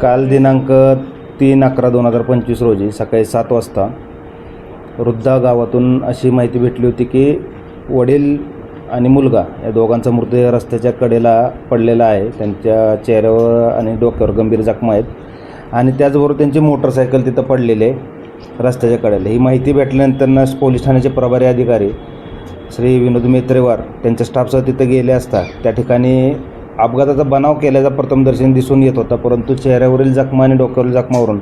काल दिनांक तीन अकरा दोन हजार पंचवीस रोजी सकाळी सात वाजता वृद्धा गावातून अशी माहिती भेटली होती की वडील आणि मुलगा या दोघांचा मृतदेह रस्त्याच्या कडेला पडलेला आहे. त्यांच्या चेहऱ्यावर आणि डोक्यावर गंभीर जखमा आहेत. आणि त्याचबरोबर त्यांची मोटरसायकल तिथं पडलेली आहे रस्त्याच्या कडेला. ही माहिती भेटल्यानंतर पोलीस ठाण्याचे प्रभारी अधिकारी श्री विनोद मेत्रेवार त्यांच्या स्टाफसह तिथं गेले असता त्या ठिकाणी अपघाताचा बनाव केल्याचा प्रथमदर्शन दिसून येत होता परंतु चेहऱ्यावरील जखमा आणि डोक्यावरील जखमावरून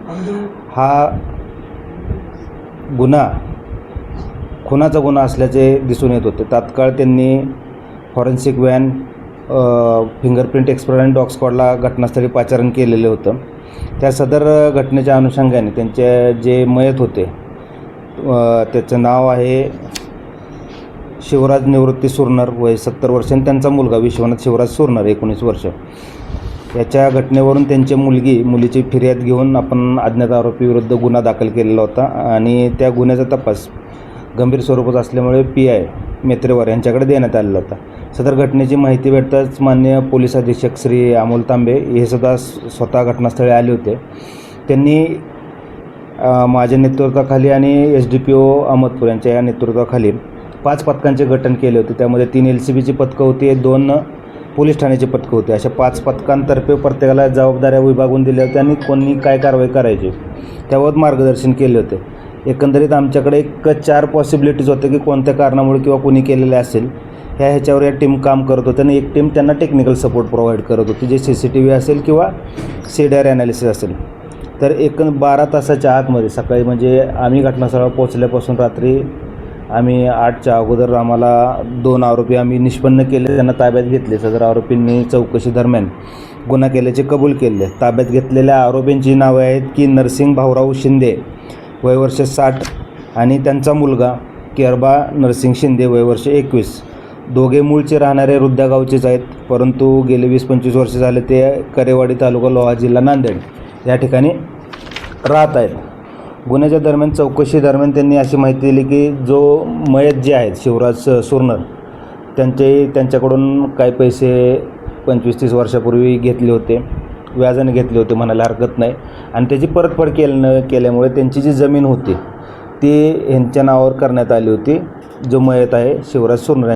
हा गुन्हा खुनाचा गुन्हा असल्याचे दिसून येत होते. तात्काळ त्यांनी फॉरेन्सिक व्हॅन फिंगरप्रिंट एक्सपर्ट आणि डॉग स्क्वॉडला घटनास्थळी पाचारण केलेलं होतं. त्या सदर घटनेच्या अनुषंगाने त्यांचे जे मयत होते त्याचं नाव आहे शिवराज निवृत्ती सुरनर वय सत्तर वर्ष आणि त्यांचा मुलगा विश्वनाथ शिवराज सुरनर एकोणीस वर्ष. याच्या घटनेवरून त्यांची मुलगी मुलीची फिर्याद घेऊन आपण अज्ञात आरोपीविरुद्ध गुन्हा दाखल केलेला होता आणि त्या गुन्ह्याचा तपास गंभीर स्वरूपात असल्यामुळे पी आय मेत्रेवार यांच्याकडे देण्यात आलेला होता. सदर घटनेची माहिती भेटताच मान्य पोलीस अधीक्षक श्री अमोल तांबे हे सुद्धा स्वतः घटनास्थळी आले होते. त्यांनी माझ्या नेतृत्वाखाली आणि S D P O Ahmedpur यांच्या या नेतृत्वाखाली पाच पथकांचे गठन केले होते. त्यामध्ये तीन एल सी बीची पथकं होती दोन पोलीस ठाण्याची पथकं होती. अशा पाच पथकांतर्फे प्रत्येकाला जबाबदाऱ्या विभागून दिल्या होत्या आणि कोणी काय कारवाई करायची त्याबाबत मार्गदर्शन केले होते. एकंदरीत आमच्याकडे एक चार पॉसिबिलिटीज होते की कोणत्या कारणामुळे किंवा कोणी केलेले असेल ह्या ह्याच्यावर या टीम काम करत होत्या आणि एक टीम त्यांना टेक्निकल सपोर्ट प्रोव्हाइड करत होती. जे सी सी टी व्ही असेल किंवा सी ॲनालिसिस असेल. तर एक बारा तासाच्या आतमध्ये सकाळी म्हणजे आम्ही घटनास्थळावर पोहोचल्यापासून रात्री आम्ही आठच्या अगोदर आम्हाला दोन आरोपी आम्ही निष्पन्न केले त्यांना ताब्यात घेतले. सदर आरोपींनी चौकशी दरम्यान गुन्हा केल्याचे कबूल केले. ताब्यात घेतलेल्या आरोपींची नावे आहेत की नरसिंग भाऊराव शिंदे वयवर्ष साठ आणि त्यांचा मुलगा केरबा नरसिंग शिंदे वयवर्ष एकवीस. दोघे मूळचे राहणारे वृद्धागावचेच आहेत परंतु गेले वीस पंचवीस वर्ष झाले ते करेवाडी तालुका लोहा जिल्हा नांदेड या ठिकाणी राहत आहेत. गुन्ह्याच्या दरम्यान चौकशी दरम्यान त्यांनी अशी माहिती दिली की जो मयत जे आहेत शिवराज सुरनर त्यांचे त्यांच्याकडून काही पैसे पंचवीस तीस वर्षापूर्वी घेतले होते. व्याजाने घेतले होते म्हणायला हरकत नाही. आणि त्याची परतफेड केलं केल्यामुळे त्यांची जी जमीन होती ती ह्यांच्या नावावर करण्यात आली होती. जो मयत आहे शिवराज सुरनर